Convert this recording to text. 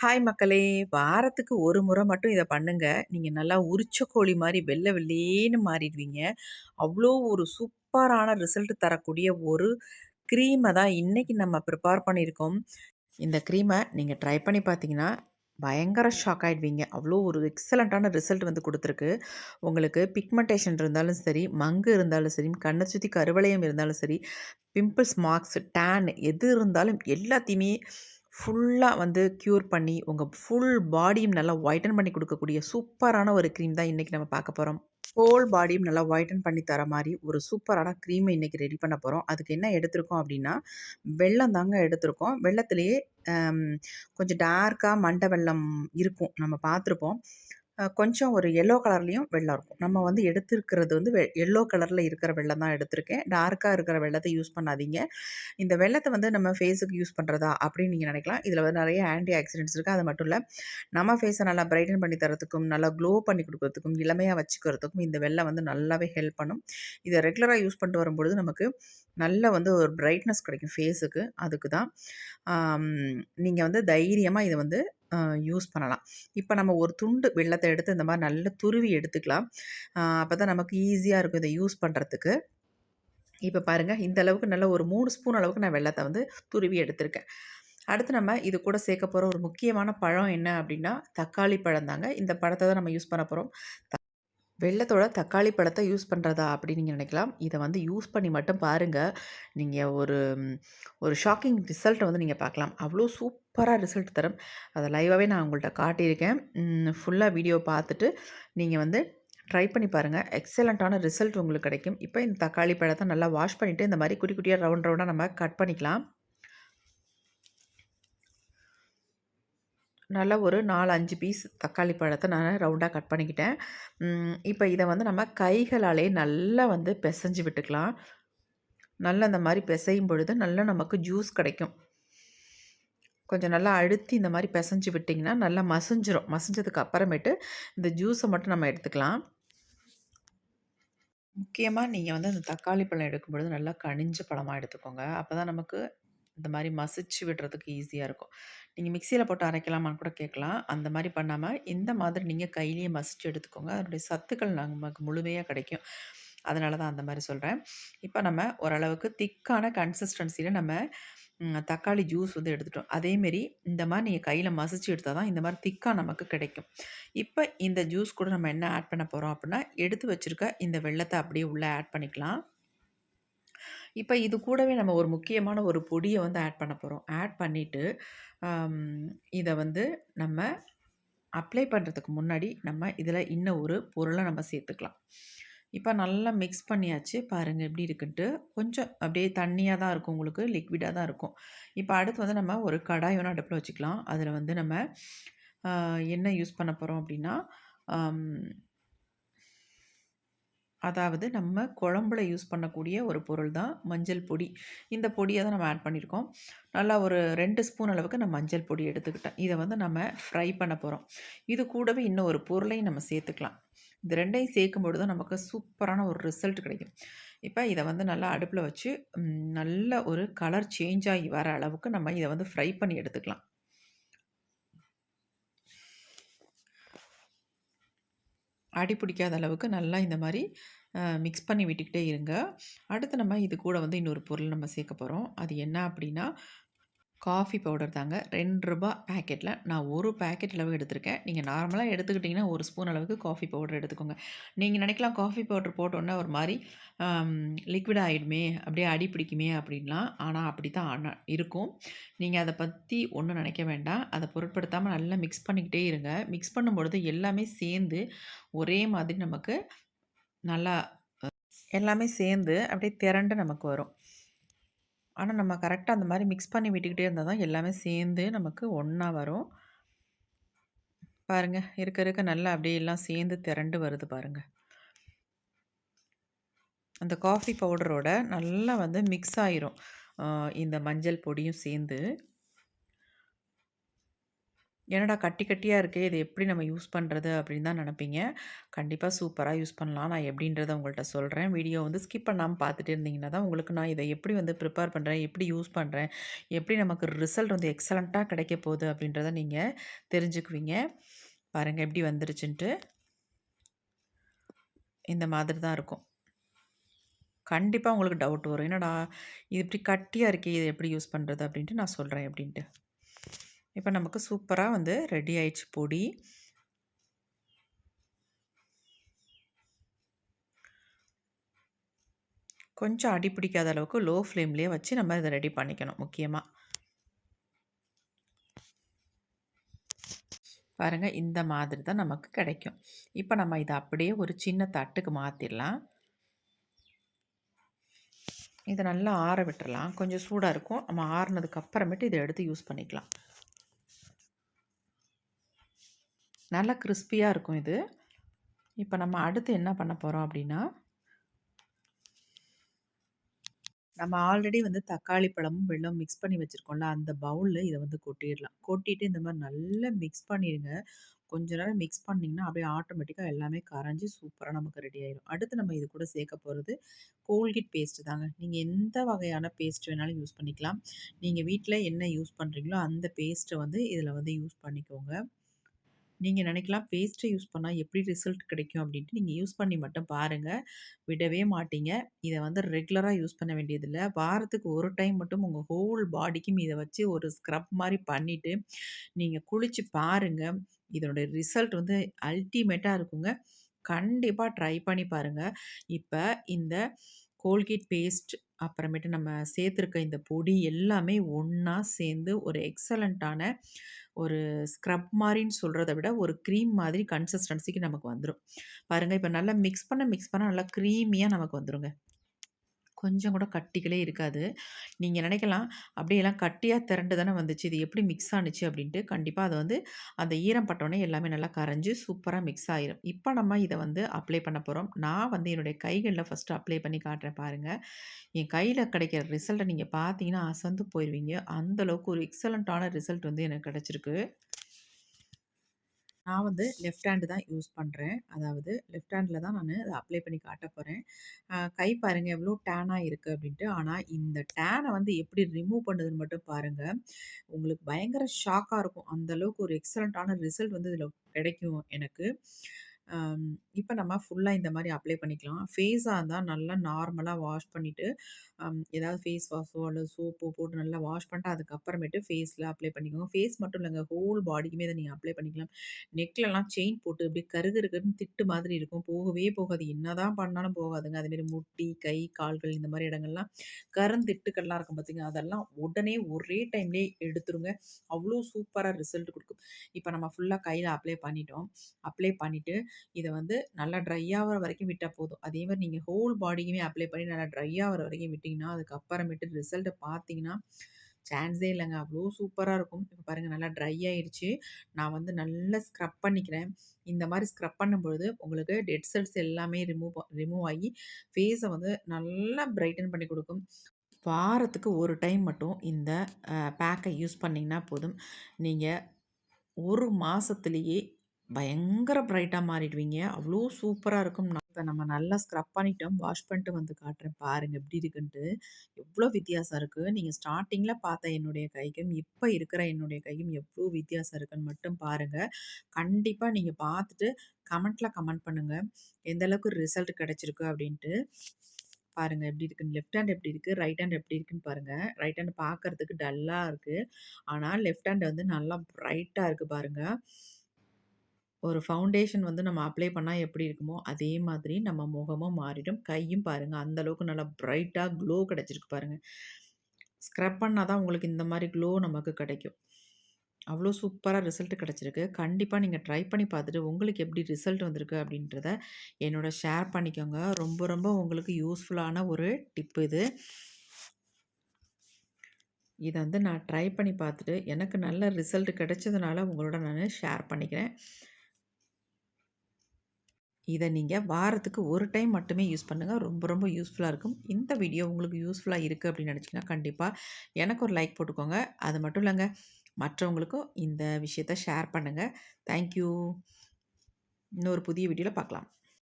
Hi மக்களே! வாரத்துக்கு ஒரு முறை மட்டும் இதை பண்ணுங்க. நீங்கள் நல்லா உரிச்ச கோழி மாதிரி வெள்ளை வெள்ளேன்னு மாறிடுவீங்க. அவ்வளோ ஒரு சூப்பரான ரிசல்ட் தரக்கூடிய ஒரு க்ரீமை தான் இன்றைக்கி நம்ம ப்ரிப்பேர் பண்ணியிருக்கோம். இந்த க்ரீமை நீங்கள் ட்ரை பண்ணி பார்த்தீங்கன்னா, பயங்கர ஷாக் ஆயிடுவீங்க. அவ்வளோ ஒரு எக்ஸலண்ட்டான ரிசல்ட் வந்து கொடுத்துருக்கு உங்களுக்கு பிக்மெண்டேஷன் இருந்தாலும் சரி, மங்கு இருந்தாலும் சரி, கண்ணை சுத்தி கருவளையம் இருந்தாலும் சரி, பிம்பிள்ஸ், மார்க்ஸ், டேன் எது இருந்தாலும் எல்லாத்தையுமே ஃபுல்லாக வந்து க்யூர் பண்ணி, உங்கள் ஃபுல் பாடியும் நல்லா ஒயிட்டன் பண்ணி கொடுக்கக்கூடிய சூப்பரான ஒரு க்ரீம் தான் இன்றைக்கி நம்ம பார்க்க போகிறோம் ஹோல் பாடியும் நல்லா ஒயிட்டன் பண்ணி தர மாதிரி ஒரு சூப்பரான க்ரீமை இன்னைக்கு ரெடி பண்ண போகிறோம் அதுக்கு என்ன எடுத்திருக்கோம் அப்படின்னா வெள்ளம் தாங்க எடுத்திருக்கோம். வெல்லத்திலேயே கொஞ்சம் டார்க்காக மண்டை வெள்ளம் இருக்கும். நம்ம பார்த்துருப்போம். கொஞ்சம் ஒரு எல்லோ கலர்லேயும் வெள்ளம் இருக்கும். நம்ம வந்து எடுத்துருக்கிறது வந்து வெ எல்லோ கலரில் இருக்கிற வெள்ளம் தான் எடுத்திருக்கேன். டார்க்காக இருக்கிற வெள்ளத்தை யூஸ் பண்ணாதீங்க. இந்த வெள்ளத்தை வந்து நம்ம ஃபேஸுக்கு யூஸ் பண்ணுறதா அப்படின்னு நீங்கள் நினைக்கலாம். இதில் வந்து நிறைய ஆன்டி ஆக்சிடென்ட்ஸ் இருக்குது அது மட்டும் இல்லை நம்ம ஃபேஸை நல்லா பிரைட்டன் பண்ணி தரத்துக்கும் நல்லா க்ளோ பண்ணி கொடுக்கறதுக்கும் இளமையாக வச்சுக்கிறதுக்கும் இந்த வெள்ளம் வந்து நல்லாவே ஹெல்ப் பண்ணும். இதை ரெகுலராக யூஸ் பண்ணிட்டு வரும்பொழுது நமக்கு நல்ல வந்து ஒரு பிரைட்னஸ் கிடைக்கும் ஃபேஸுக்கு அதுக்கு தான் நீங்கள் வந்து தைரியமாக இதை வந்து யூஸ் பண்ணலாம். இப்போ நம்ம ஒரு துண்டு வெள்ளத்தை எடுத்து இந்த மாதிரி நல்லா துருவி எடுத்துக்கலாம். அப்போ தான் நமக்கு ஈஸியாக இருக்கும் இதை யூஸ் பண்ணுறதுக்கு இப்போ பாருங்கள் இந்த அளவுக்கு நல்ல ஒரு மூணு ஸ்பூன் அளவுக்கு நான் வெள்ளத்தை வந்து துருவி எடுத்திருக்கேன். அடுத்து நம்ம இது கூட சேர்க்க போகிற ஒரு முக்கியமான பழம் என்ன அப்படின்னா தக்காளி பழம் தாங்க. இந்த பழத்தை தான் நம்ம யூஸ் பண்ண போகிறோம் வெள்ளத்தோட தக்காளி பழத்தை யூஸ் பண்ணுறதா அப்படின்னு நீங்கள் நினைக்கலாம். இதை வந்து யூஸ் பண்ணி மட்டும் பாருங்கள் நீங்கள் ஒரு ஒரு ஷாக்கிங் ரிசல்ட்டை வந்து நீங்கள் பார்க்கலாம். அவ்வளோ சூப்பராக ரிசல்ட் தரும். அதை லைவாகவே நான் உங்கள்கிட்ட காட்டியிருக்கேன். ஃபுல்லாக வீடியோ பார்த்துட்டு நீங்கள் வந்து ட்ரை பண்ணி பாருங்கள் எக்ஸலண்ட்டான ரிசல்ட் உங்களுக்கு கிடைக்கும். இப்போ இந்த தக்காளி பழத்தை நல்லா வாஷ் பண்ணிவிட்டு இந்த மாதிரி குட்டி குட்டியாக ரவுண்ட் ரவுண்டாக நம்ம கட் பண்ணிக்கலாம். நல்லா ஒரு நாலு அஞ்சு பீஸ் தக்காளி பழத்தை நான் ரவுண்டாக கட் பண்ணிக்கிட்டேன். இப்போ இதை வந்து நம்ம கைகளாலே நல்லா வந்து பிசைஞ்சு விட்டுக்கலாம். நல்லா அந்த மாதிரி பிசையும் பொழுது நல்லா நமக்கு ஜூஸ் கிடைக்கும். கொஞ்சம் நல்லா அழுத்தி இந்த மாதிரி பிசைஞ்சு விட்டிங்கன்னா நல்லா மசிஞ்சிரும். மசிஞ்சதுக்கு அப்புறமேட்டு இந்த ஜூஸை மட்டும் நம்ம எடுத்துக்கலாம். முக்கியமாக நீங்கள் வந்து அந்த தக்காளி பழம் எடுக்கும்பொழுது நல்லா கனிஞ்ச பழமாக எடுத்துக்கோங்க. அப்போ தான் நமக்கு இந்த மாதிரி மசிச்சு விடுறதுக்கு ஈஸியாக இருக்கும். நீங்கள் மிக்சியில் போட்டு அரைக்கலாமான்னு கூட கேட்கலாம். அந்த மாதிரி பண்ணாமல் இந்த மாதிரி நீங்கள் கையிலேயே மசிச்சு எடுத்துக்கோங்க. அதனுடைய சத்துக்கள் நமக்கு முழுமையாக கிடைக்கும். அதனால தான் அந்த மாதிரி சொல்கிறேன் இப்போ நம்ம ஓரளவுக்கு திக்கான கன்சிஸ்டன்சியில் நம்ம தக்காளி ஜூஸ் வந்து எடுத்துட்டோம். அதேமாரி இந்த மாதிரி நீங்கள் கையில் மசிச்சு எடுத்தால் தான் இந்த மாதிரி திக்காக நமக்கு கிடைக்கும். இப்போ இந்த ஜூஸ் கூட நம்ம என்ன ஆட் பண்ண போகிறோம் அப்படின்னா எடுத்து வச்சுருக்க இந்த வெள்ளத்தை அப்படியே உள்ளே ஆட் பண்ணிக்கலாம். இப்போ இது கூடவே நம்ம ஒரு முக்கியமான ஒரு பொடியை வந்து ஆட் பண்ண போகிறோம் ஆட் பண்ணிவிட்டு இதை வந்து நம்ம அப்ளை பண்ணுறதுக்கு முன்னாடி நம்ம இதில் இன்னும் ஒரு பொருளை நம்ம சேர்த்துக்கலாம். இப்போ நல்லா மிக்ஸ் பண்ணியாச்சு. பாருங்கள் எப்படி இருக்குன்ட்டு. கொஞ்சம் அப்படியே தண்ணியாக தான் இருக்கும் உங்களுக்கு. லிக்விடாக தான் இருக்கும். இப்போ அடுத்து வந்து நம்ம ஒரு கடாய் வேணால் அடுப்பில் வச்சுக்கலாம். அதில் வந்து நம்ம என்ன யூஸ் பண்ண போகிறோம் அப்படின்னா அதாவது நம்ம குழம்புல யூஸ் பண்ணக்கூடிய ஒரு பொருள் தான் மஞ்சள் பொடி. இந்த பொடியை தான் நம்ம ஆட் பண்ணியிருக்கோம். நல்லா ஒரு ரெண்டு ஸ்பூன் அளவுக்கு நான் மஞ்சள் பொடி எடுத்துக்கிட்டேன். இதை வந்து நம்ம ஃப்ரை பண்ண போகிறோம் இது கூடவே இன்னும் ஒரு பொருளையும் நம்ம சேர்த்துக்கலாம். இது ரெண்டையும் சேர்க்கும்பொழுது தான் நமக்கு சூப்பரான ஒரு ரிசல்ட் கிடைக்கும். இப்போ இதை வந்து நல்லா அடுப்பில் வச்சு நல்ல ஒரு கலர் சேஞ்ச் ஆகி வர அளவுக்கு நம்ம இதை வந்து ஃப்ரை பண்ணி எடுத்துக்கலாம். அடி பிடிக்காத அளவுக்கு நல்லா இந்த மாதிரி மிக்ஸ் பண்ணி விட்டுக்கிட்டே இருங்க. அடுத்து நம்ம இது கூட வந்து இன்னொரு பொருள் நம்ம சேர்க்க போகிறோம் அது என்ன அப்படின்னா காஃபி பவுடர் தாங்க. ரெண்டு ரூபா பேக்கெட்டில் நான் ஒரு பேக்கெட் அளவு எடுத்திருக்கேன். நீங்கள் நார்மலாக எடுத்துக்கிட்டிங்கன்னா ஒரு ஸ்பூன் அளவுக்கு காஃபி பவுடர் எடுத்துக்கோங்க. நீங்கள் நினைக்கலாம் காஃபி பவுடர் போட்டோன்னே ஒரு மாதிரி லிக்விட் ஆகிடுமே அப்படியே அடி பிடிக்குமே அப்படின்லாம். ஆனால் அப்படி தான் இருக்கும். நீங்கள் அதை பற்றி ஒன்றும் நினைக்க வேண்டாம். அதை பொருட்படுத்தாமல் நல்லா மிக்ஸ் பண்ணிக்கிட்டே இருங்க. மிக்ஸ் பண்ணும்பொழுது எல்லாமே சேர்ந்து ஒரே மாதிரி நமக்கு நல்லா எல்லாமே சேர்ந்து அப்படியே திரண்டு நமக்கு வரும். ஆனால் நம்ம கரெக்டாக அந்த மாதிரி மிக்ஸ் பண்ணி விட்டுக்கிட்டே இருந்தால் தான் எல்லாமே சேர்ந்து நமக்கு ஒன்றா வரும். பாருங்கள் இருக்க இருக்க நல்லா அப்படியே எல்லாம் சேர்ந்து திரண்டு வருது பாருங்கள் அந்த காஃபி பவுடரோட நல்லா வந்து மிக்ஸ் ஆயிரும். இந்த மஞ்சள் பொடியும் சேர்ந்து. என்னடா கட்டி கட்டியாக இருக்கே இது எப்படி நம்ம யூஸ் பண்ணுறது அப்படின்னு தான் நினப்பீங்க. கண்டிப்பாக சூப்பராக யூஸ் பண்ணலாம். நான் எப்படின்றத உங்கள்கிட்ட சொல்கிறேன் வீடியோ வந்து ஸ்கிப் பண்ணாமல் பார்த்துட்டு இருந்தீங்கன்னா தான் உங்களுக்கு நான் இதை எப்படி வந்து ப்ரிப்பேர் பண்ணுறேன் எப்படி யூஸ் பண்ணுறேன் எப்படி நமக்கு ரிசல்ட் வந்து எக்ஸலண்ட்டாக கிடைக்க போகுது அப்படின்றத நீங்கள் தெரிஞ்சுக்குவீங்க. பாருங்கள் எப்படி வந்துருச்சுன்ட்டு. இந்த மாதிரி தான் இருக்கும். கண்டிப்பாக உங்களுக்கு டவுட் வரும். என்னடா இது இப்படி கட்டியாக இருக்கே இது எப்படி யூஸ் பண்ணுறது அப்படின்ட்டு நான் சொல்கிறேன் அப்படின்ட்டு இப்போ நமக்கு சூப்பராக வந்து ரெடி ஆயிடுச்சு பொடி. கொஞ்சம் அடி பிடிக்காத அளவுக்கு லோ ஃப்ளேம்லேயே வச்சு நம்ம இதை ரெடி பண்ணிக்கணும் முக்கியமாக பாருங்கள் இந்த மாதிரி தான் நமக்கு கிடைக்கும். இப்போ நம்ம இதை அப்படியே ஒரு சின்ன தட்டுக்கு மாற்றிடலாம் இதை நல்லா ஆற விட்டுறலாம். கொஞ்சம் சூடாக இருக்கும். நம்ம ஆறுனதுக்கு அப்புறமேட்டு இதை எடுத்து யூஸ் பண்ணிக்கலாம். நல்லா கிறிஸ்பியாக இருக்கும் இது. இப்போ நம்ம அடுத்து என்ன பண்ண போகிறோம் அப்படின்னா நம்ம ஆல்ரெடி வந்து தக்காளி பழமும் வெள்ளம் மிக்ஸ் பண்ணி வச்சுருக்கோம்ல அந்த பவுலில் இதை வந்து கொட்டிடலாம். கொட்டிட்டு இந்த மாதிரி நல்லா மிக்ஸ் பண்ணிடுங்க. கொஞ்ச நேரம் மிக்ஸ் பண்ணிங்கன்னா அப்படியே ஆட்டோமேட்டிக்காக எல்லாமே கரைஞ்சி சூப்பராக நமக்கு ரெடி ஆயிடும் அடுத்து நம்ம இது கூட சேர்க்க போகிறது கோல்கேட் பேஸ்ட்டு தாங்க. நீங்கள் எந்த வகையான பேஸ்ட் வேணாலும் யூஸ் பண்ணிக்கலாம். நீங்கள் வீட்டில் என்ன யூஸ் பண்ணுறீங்களோ அந்த பேஸ்ட்டை வந்து இதில் வந்து யூஸ் பண்ணிக்கோங்க. நீங்கள் நினைக்கலாம் பேஸ்ட்டை யூஸ் பண்ணால் எப்படி ரிசல்ட் கிடைக்கும் அப்படின்ட்டு நீங்கள் யூஸ் பண்ணி மட்டும் பாருங்கள் விடவே மாட்டீங்க. இதை வந்து ரெகுலராக யூஸ் பண்ண வேண்டியதில்லை. வாரத்துக்கு ஒரு டைம் மட்டும் உங்கள் ஹோல் பாடிக்கும் இதை வச்சு ஒரு ஸ்க்ரப் மாதிரி பண்ணிவிட்டு நீங்கள் குளித்து பாருங்கள் இதனுடைய ரிசல்ட் வந்து அல்டிமேட்டாக இருக்குங்க. கண்டிப்பாக ட்ரை பண்ணி பாருங்கள் இப்போ இந்த கோல்கேட் பேஸ்ட் அப்புறமேட்டு நம்ம சேர்த்துருக்க இந்த பொடி எல்லாமே ஒன்றா சேர்ந்து ஒரு எக்ஸலண்ட்டான ஒரு ஸ்க்ரப் மாதிரின்னு சொல்கிறத விட ஒரு க்ரீம் மாதிரி கன்சிஸ்டன்சிக்கு நமக்கு வந்துடும் பாருங்கள் இப்போ நல்லா மிக்ஸ் பண்ண மிக்ஸ் பண்ண நல்லா க்ரீமியாக நமக்கு வந்துடுங்க கொஞ்சம் கூட கட்டிகளே இருக்காது. நீங்கள் நினைக்கலாம் அப்படியெல்லாம் கட்டியாக திரண்டு தானே வந்துச்சு இது எப்படி மிக்ஸ் ஆணுச்சு அப்படின்ட்டு கண்டிப்பாக அதை வந்து அந்த ஈரம் பட்டோடனே எல்லாமே நல்லா கரைஞ்சி சூப்பராக மிக்ஸ் ஆயிரும். இப்போ நம்ம இதை வந்து அப்ளை பண்ண போகிறோம் நான் வந்து என்னுடைய கைகளில் ஃபஸ்ட்டு அப்ளை பண்ணி காட்டுறேன் பாருங்கள் என் கையில் கிடைக்கிற ரிசல்ட்டை நீங்கள் பார்த்தீங்கன்னா அசந்து போயிடுவீங்க அந்தளவுக்கு ஒரு எக்ஸலண்ட்டான ரிசல்ட் வந்து எனக்கு கிடச்சிருக்கு. நான் வந்து லெஃப்ட் ஹேண்டு தான் யூஸ் பண்ணுறேன் அதாவது லெஃப்ட் ஹேண்டில் தான் நான் அதை அப்ளை பண்ணி காட்ட போகிறேன் கை பாருங்கள் எவ்வளோ டேனாக இருக்குது அப்படின்ட்டு. ஆனால் இந்த டேனை வந்து எப்படி ரிமூவ் பண்ணுதுன்னு மட்டும் பாருங்கள் உங்களுக்கு பயங்கர ஷாக்காக இருக்கும். அந்தளவுக்கு ஒரு எக்ஸலண்ட்டான ரிசல்ட் வந்து இதில் கிடைக்கும் எனக்கு. இப்போ நம்ம ஃபுல்லாக இந்த மாதிரி அப்ளை பண்ணிக்கலாம். ஃபேஸாக இருந்தால் நல்லா நார்மலாக வாஷ் பண்ணிவிட்டு ஏதாவது ஃபேஸ் வாஷோ அல்லது சோப்போ போட்டு நல்லா வாஷ் பண்ணிட்டு அதுக்கப்புறமேட்டு ஃபேஸில் அப்ளை பண்ணிக்கோங்க. ஃபேஸ் மட்டும் இல்லைங்க ஹோல் பாடிக்குமே இதை நீங்கள் அப்ளை பண்ணிக்கலாம். நெக்லலாம் செயின் போட்டு இப்படி கருகருக்குன்னு திட்டு மாதிரி இருக்கும். போகவே போகாது. என்ன தான் பண்ணாலும் போகாதுங்க. அதுமாரி முட்டி கை கால்கள் இந்த மாதிரி இடங்கள்லாம் கருந்திட்டுக்கள்லாம் இருக்கும் பார்த்திங்க அதெல்லாம் உடனே ஒரே டைம்லேயே எடுத்துருங்க. அவ்வளோ சூப்பராக ரிசல்ட் கொடுக்கும். இப்போ நம்ம ஃபுல்லாக கையில் அப்ளை பண்ணிட்டோம். அப்ளை பண்ணிவிட்டு இதை வந்து நல்லா ட்ரை ஆகிற வரைக்கும் விட்டால் போதும். அதே மாதிரி நீங்கள் ஹோல் பாடிக்குமே அப்ளை பண்ணி நல்லா ட்ரை ஆகிற வரைக்கும் விட்டிங்கன்னா அதுக்கப்புறமேட்டு ரிசல்ட்டை பார்த்தீங்கன்னா சான்ஸே இல்லைங்க. அவ்வளோ சூப்பராக இருக்கும். இப்போ பாருங்கள் நல்லா ட்ரை ஆயிடுச்சு. நான் வந்து நல்லா ஸ்க்ரப் பண்ணிக்கிறேன். இந்த மாதிரி ஸ்க்ரப் பண்ணும்பொழுது உங்களுக்கு டெட் செல்ஸ் எல்லாமே ரிமூவ் ரிமூவ் ஆகி ஃபேஸை வந்து நல்லா பிரைட்டன் பண்ணி கொடுக்கும். வாரத்துக்கு ஒரு டைம் மட்டும் இந்த பேக்கை யூஸ் பண்ணிங்கன்னா போதும். நீங்கள் ஒரு மாதத்துலேயே பயங்கர பிரைட்டாக மாறிடுவீங்க. அவ்வளோ சூப்பராக இருக்கும். இப்போ நம்ம நல்லா ஸ்க்ரப் பண்ணிட்டோம். வாஷ் பண்ணிட்டு வந்து காட்டுறேன். பாருங்கள் எப்படி இருக்குன்ட்டு. எவ்வளோ வித்தியாசம் இருக்குது நீங்கள் ஸ்டார்டிங்கில் பார்த்த என்னுடைய கைக்கும் இப்போ இருக்கிற என்னுடைய கைக்கும் எவ்வளோ வித்தியாசம் இருக்குன்னு மட்டும் பாருங்கள் கண்டிப்பாக நீங்கள் பார்த்துட்டு கமெண்ட்டில் கமெண்ட் பண்ணுங்கள் எந்த அளவுக்கு ரிசல்ட் கிடச்சிருக்கு அப்படின்ட்டு. பாருங்கள் எப்படி இருக்குன்னு. லெஃப்ட் ஹேண்ட் எப்படி இருக்குது ரைட் ஹேண்ட் எப்படி இருக்குன்னு பாருங்கள் ரைட் ஹேண்ட் பார்க்குறதுக்கு டல்லாக இருக்குது ஆனால் லெஃப்ட் ஹேண்ட் வந்து நல்லா ப்ரைட்டாக இருக்குது பாருங்கள் ஒரு ஃபவுண்டேஷன் வந்து நம்ம அப்ளை பண்ணால் எப்படி இருக்குமோ அதே மாதிரி நம்ம முகமும் மாறிடும். கையும் பாருங்கள் அந்தளவுக்கு நல்லா ப்ரைட்டாக க்ளோ கிடச்சிருக்கு பாருங்கள் ஸ்க்ரப் பண்ணால் தான் உங்களுக்கு இந்த மாதிரி க்ளோ நமக்கு கிடைக்கும். அவ்வளோ சூப்பராக ரிசல்ட் கிடச்சிருக்கு. கண்டிப்பாக நீங்கள் ட்ரை பண்ணி பார்த்துட்டு உங்களுக்கு எப்படி ரிசல்ட் வந்திருக்கு அப்படின்றத என்னோட ஷேர் பண்ணிக்கோங்க. ரொம்ப ரொம்ப உங்களுக்கு யூஸ்ஃபுல்லான ஒரு டிப்பு இது. இதை வந்து நான் ட்ரை பண்ணி பார்த்துட்டு எனக்கு நல்ல ரிசல்ட் கிடைச்சதுனால உங்களோட நான் ஷேர் பண்ணிக்கிறேன். இதை நீங்கள் வாரத்துக்கு ஒரு டைம் மட்டுமே யூஸ் பண்ணுங்கள் ரொம்ப ரொம்ப யூஸ்ஃபுல்லாக இருக்கும். இந்த வீடியோ உங்களுக்கு யூஸ்ஃபுல்லாக இருக்குது அப்படின்னு நினச்சிங்கன்னா கண்டிப்பாக எனக்கு ஒரு லைக் போட்டுக்கோங்க. அது மட்டும் இல்லைங்க மற்றவங்களுக்கும் இந்த விஷயத்த ஷேர் பண்ணுங்கள் தேங்க்யூ இன்னொரு புதிய வீடியோவில் பார்க்கலாம்.